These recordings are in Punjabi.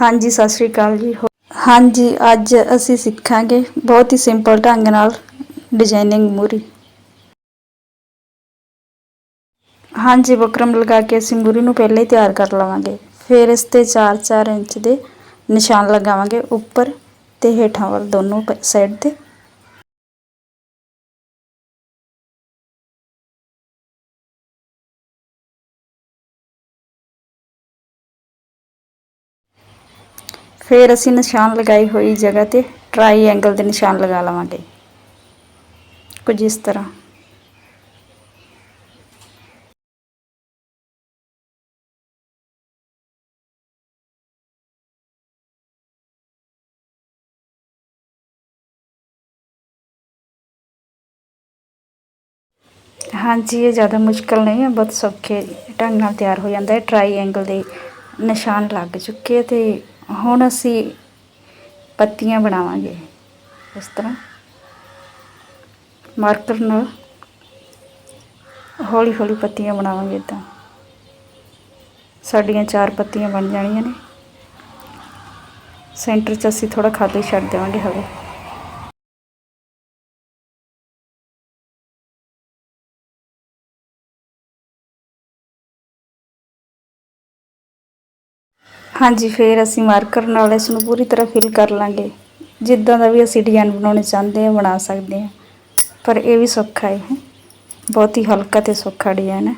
ਹਾਂਜੀ, ਸਤਿ ਸ਼੍ਰੀ ਅਕਾਲ ਜੀ। ਹੋ- ਹਾਂਜੀ, ਅੱਜ ਅਸੀਂ ਸਿੱਖਾਂਗੇ ਬਹੁਤ ਹੀ ਸਿੰਪਲ ਢੰਗ ਨਾਲ ਡਿਜ਼ਾਈਨਿੰਗ ਮੂਰੀ। ਹਾਂਜੀ ਬੁਕਰਮ ਲਗਾ ਕੇ ਅਸੀਂ ਮੂਰੀ ਨੂੰ ਪਹਿਲਾਂ ਹੀ ਤਿਆਰ ਕਰ ਲਵਾਂਗੇ। ਫਿਰ ਇਸ ਤੇ 4-4 ਇੰਚ ਦੇ ਨਿਸ਼ਾਨ ਲਗਾਵਾਂਗੇ ਉੱਪਰ ਤੇ ਹੇਠਾਂ ਵੱਲ ਦੋਨੋਂ ਸਾਈਡ ਤੇ। ਫਿਰ ਅਸੀਂ ਨਿਸ਼ਾਨ ਲਗਾਈ ਹੋਈ ਜਗ੍ਹਾ ਤੇ ਟ੍ਰਾਈਐਂਗਲ ਦੇ ਨਿਸ਼ਾਨ ਲਗਾ ਲਵਾਂਗੇ। ਕੁਝ ਇਸ ਤਰ੍ਹਾਂ। ਹਾਂਜੀ, ਇਹ ਜ਼ਿਆਦਾ ਮੁਸ਼ਕਲ ਨਹੀਂ ਹੈ, ਬਹੁਤ ਸੌਖੇ ਢੰਗ ਨਾਲ ਤਿਆਰ ਹੋ ਜਾਂਦਾ ਹੈ। ਟ੍ਰਾਈਐਂਗਲ ਦੇ ਨਿਸ਼ਾਨ ਲੱਗ ਚੁੱਕੇ ਆ ਤੇ ਹੁਣ ਅਸੀਂ ਪੱਤੀਆਂ ਬਣਾਵਾਂਗੇ ਇਸ ਤਰ੍ਹਾਂ। ਮਾਰਕਰ ਨਾਲ ਹੌਲੀ ਹੌਲੀ ਪੱਤੀਆਂ ਬਣਾਵਾਂਗੇ ਤਾਂ ਸਾਡੀਆਂ ਚਾਰ ਪੱਤੀਆਂ ਬਣ ਜਾਣੀਆਂ ਨੇ। ਸੈਂਟਰ 'ਚ ਅਸੀਂ ਥੋੜਾ ਖਾਲੀ ਛੱਡ ਦੇਵਾਂਗੇ ਹਵੇ। ਹਾਂਜੀ, ਫਿਰ ਅਸੀਂ ਮਾਰਕਰ ਨਾਲ ਇਸ ਨੂੰ ਪੂਰੀ ਤਰ੍ਹਾਂ ਫਿਲ ਕਰ ਲਾਂਗੇ। ਜਿੱਦਾਂ ਦਾ ਵੀ ਅਸੀਂ ਡਿਜ਼ਾਈਨ ਬਣਾਉਣਾ ਚਾਹੁੰਦੇ ਹਾਂ, ਬਣਾ ਸਕਦੇ ਹਾਂ। ਪਰ ਇਹ ਵੀ ਸੌਖਾ ਹੈ। ਬਹੁਤ ਹੀ ਹਲਕਾ ਤੇ ਸੌਖਾ ਡਿਜ਼ਾਈਨ ਹੈ।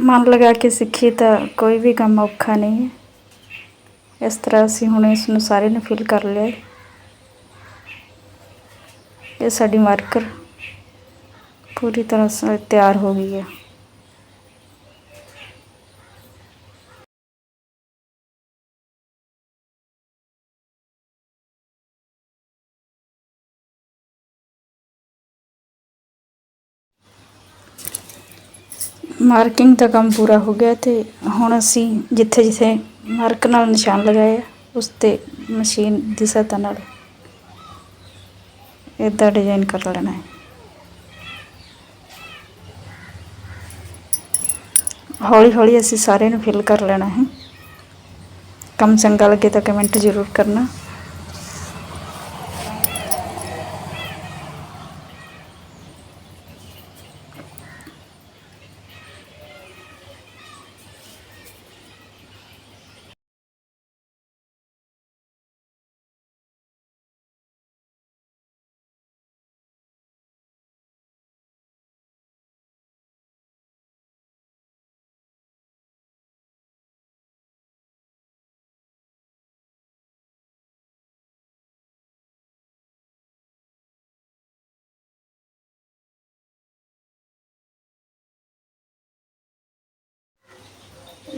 ਮਨ ਲਗਾ ਕੇ ਸਿੱਖੀ ਤਾਂ ਕੋਈ ਵੀ ਕੰਮ ਔਖਾ ਨਹੀਂ ਹੈ। ਇਸ ਤਰ੍ਹਾਂ ਅਸੀਂ ਹੁਣ ਇਸ ਨੂੰ ਸਾਰੇ ਨੂੰ ਫਿਲ ਕਰ ਲਿਆ ਇਹ ਸਾਡੀ ਮਾਰਕਰ ਪੂਰੀ ਤਰ੍ਹਾਂ ਤਿਆਰ ਹੋ ਗਈ ਹੈ। ਮਾਰਕਿੰਗ ਦਾ ਕੰਮ ਪੂਰਾ ਹੋ ਗਿਆ ਤੇ ਹੁਣ ਅਸੀਂ ਜਿੱਥੇ ਜਿੱਥੇ ਮਾਰਕ ਨਾਲ ਨਿਸ਼ਾਨ ਲਗਾਏ ਆ, ਉਸ ਤੇ ਮਸ਼ੀਨ ਦੀ ਸਹਾਇਤਾ ਨਾਲ ਇਦਾਂ ਡਿਜ਼ਾਈਨ ਕਰ ਲੈਣਾ ਹੈ। ਹੌਲੀ ਹੌਲੀ ਅਸੀਂ ਸਾਰੇ ਨੂੰ ਫਿਲ ਕਰ ਲੈਣਾ ਹੈ। ਕੰਮ ਚੰਗਾ ਲੱਗੇ ਤਾਂ ਕਮੈਂਟ ਜ਼ਰੂਰ ਕਰਨਾ।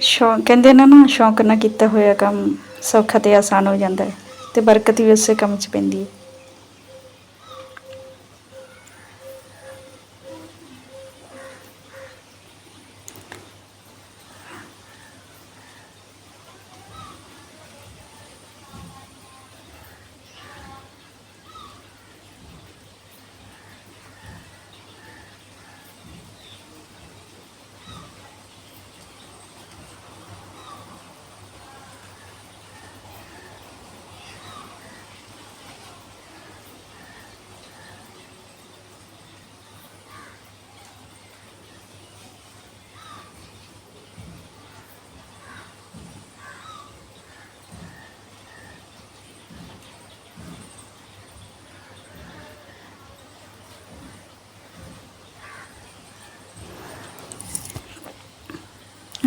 ਸ਼ੌਂਕ, ਕਹਿੰਦੇ ਨੇ, ਨਾ ਸ਼ੌਂਕ ਨਾਲ ਕੀਤਾ ਹੋਇਆ ਕੰਮ ਸੌਖਾ ਤੇ ਆਸਾਨ ਹੋ ਜਾਂਦਾ ਹੈ ਤੇ ਬਰਕਤ ਵੀ ਉਸੇ ਕੰਮ 'ਚ ਪੈਂਦੀ ਹੈ।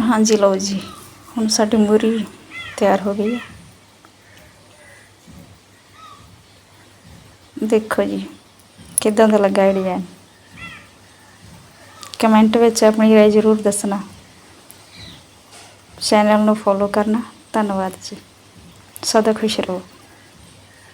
ਹਾਂਜੀ ਲਓ ਜੀ, ਹੁਣ ਸਾਡੀ ਮੂਰੀ ਤਿਆਰ ਹੋ ਗਈ ਹੈ। ਦੇਖੋ ਜੀ, ਕਿਦਾਂ ਦਾ ਲੱਗਾ ਇਹ ਡਿਜ਼ਾਈਨ ਕਮੈਂਟ ਵਿੱਚ ਆਪਣੀ ਰਾਏ ਜ਼ਰੂਰ ਦੱਸਣਾ। ਚੈਨਲ ਨੂੰ ਫੋਲੋ ਕਰਨਾ। ਧੰਨਵਾਦ ਜੀ। ਸਦਾ ਖੁਸ਼ ਰਹੋ।